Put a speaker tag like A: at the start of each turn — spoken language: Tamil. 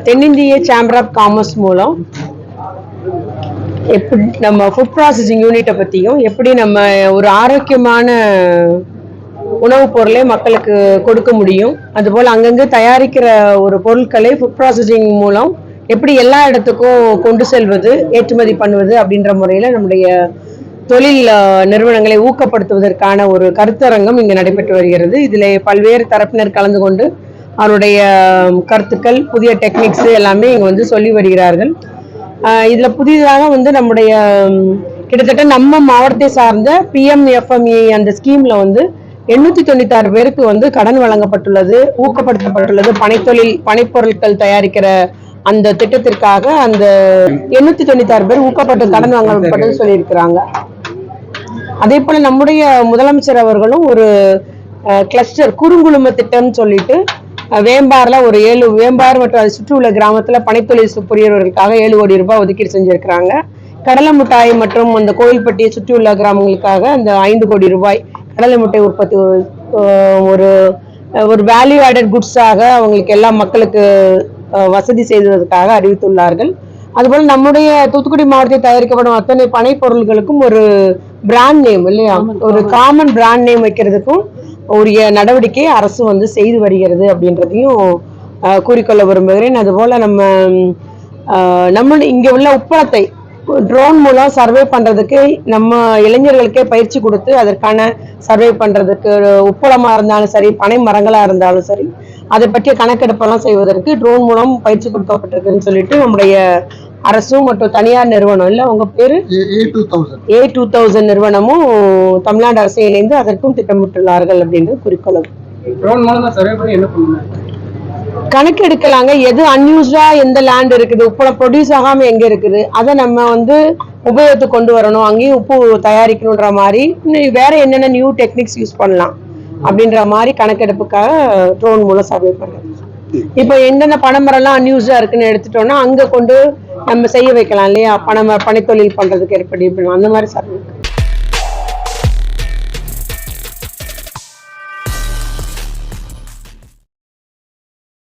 A: தென்னிந்திய சேம்பர் ஆஃப் காமர்ஸ் மூலம் எப்படி நம்ம ஃபுட் ப்ராசஸிங் யூனிட்டை பற்றியும் எப்படி நம்ம ஒரு ஆரோக்கியமான உணவுப் பொருளை மக்களுக்கு கொடுக்க முடியும் அதுபோல் அங்கங்கே தயாரிக்கிற ஒரு பொருட்களை ஃபுட் ப்ராசஸிங் மூலம் எப்படி எல்லா இடத்துக்கும் கொண்டு செல்வது ஏற்றுமதி பண்ணுவது அப்படின்ற முறையில் நம்முடைய தொழில் நிறுவனங்களை ஊக்கப்படுத்துவதற்கான ஒரு கருத்தரங்கம் இங்கு நடைபெற்று வருகிறது. இதில் பல்வேறு தரப்பினர் கலந்து கொண்டு அவருடைய கருத்துக்கள் புதிய டெக்னிக்ஸ் எல்லாமே இங்கே வந்து சொல்லி வருகிறார்கள். ஆஹ் இதுல புதிதாக வந்து நம்முடைய கிட்டத்தட்ட நம்ம மாவட்டத்தை சார்ந்த பிஎம்எஃப்எம்இ அந்த ஸ்கீம்ல வந்து எண்ணூத்தி தொண்ணூத்தி ஆறு பேருக்கு வந்து கடன் வழங்கப்பட்டுள்ளது ஊக்கப்படுத்தப்பட்டுள்ளது. பனைத்தொழில் பனைப்பொருட்கள் தயாரிக்கிற அந்த திட்டத்திற்காக அந்த எண்ணூத்தி தொண்ணூத்தி ஆறு பேர் ஊக்கப்பட்டு கடன் வாங்கப்பட்டது சொல்லியிருக்கிறாங்க. அதே போல நம்முடைய முதலமைச்சர் அவர்களும் ஒரு கிளஸ்டர் குறுங்குழும திட்டம்னு சொல்லிட்டு வேம்பார்ல ஒரு ஏழு வேம்பார் மற்றும் அதை சுற்றி உள்ள கிராமத்துல பனைத்தொழில் புரியவர்களுக்காக ஏழு கோடி ரூபாய் ஒதுக்கீடு செஞ்சிருக்கிறாங்க. கடலை மிட்டாய் மற்றும் அந்த கோயில்பட்டியை சுற்றி உள்ள கிராமங்களுக்காக அந்த ஐந்து கோடி ரூபாய் கடலை மிட்டாய் உற்பத்தி ஒரு- ஒரு வேல்யூ ஆடட் குட்ஸாக அவங்களுக்கு எல்லா மக்களுக்கு வசதி செய்வதற்காக அறிவித்துள்ளார்கள். அதுபோல் நம்முடைய தூத்துக்குடி மாவட்டத்தில் தயாரிக்கப்படும் அத்தனை பனை பொருள்களுக்கும் ஒரு பிராண்ட் நேம் இல்லையா? ஒரு காமன் பிராண்ட் நேம் வைக்கிறதுக்கும் உரிய நடவடிக்கை அரசு வந்து செய்து வருகிறது அப்படின்றதையும் கூறிக்கொள்ள விரும்புகிறேன். அதுபோல் நம்ம நம்ம இங்கே உள்ள உப்பளத்தை ட்ரோன் மூலம் சர்வே பண்ணுறதுக்கு நம்ம இளைஞர்களுக்கே பயிற்சி கொடுத்து அதற்கான சர்வே பண்ணுறதுக்கு உப்பளமாக இருந்தாலும் சரி பனை மரங்களாக இருந்தாலும் சரி அதை பற்றிய கணக்கெடுப்பெல்லாம் செய்வதற்கு ட்ரோன் மூலம் பயிற்சி கொடுக்கப்பட்டிருக்குன்னு சொல்லிட்டு நம்முடைய அரசும் மற்றும் தனியார் நிறுவனம் இல்ல உங்க பேரு?
B: ஏ டூ தௌசண்ட்
A: நிறுவனமும் தமிழ்நாடு அரசு இணைந்து அதற்கும் திட்டமிட்டுள்ளார்கள் அப்படின்றது குறிக்கோள் கணக்கு எடுக்கலாங்க எது அன்யூஸ்டா எந்த லேண்ட் இருக்குது? உப்பு ப்ரொடியூஸ் ஆகாம எங்க இருக்குது? அதை நம்ம வந்து உபயோகத்துக்கு கொண்டு வரணும். அங்கேயும் உப்பு தயாரிக்கணுன்ற மாதிரி. வேற என்னென்ன நியூ டெக்னிக்ஸ் யூஸ் பண்ணலாம் அப்படின்ற மாதிரி கணக்கெடுப்புக்காக ட்ரோன் மூலம் சர்வே பண்றது இப்போ எந்தெந்த பனைமரம்லாம் அன்யூஸ்டா இருக்குன்னு எடுத்துட்டோம்னா அங்க கொண்டு நம்ம செய்ய வைக்கலாம் இல்லையா? பணம் பணித்தொழில் பண்றதுக்கு ஏற்படி இப்படி அந்த மாதிரி சர்வே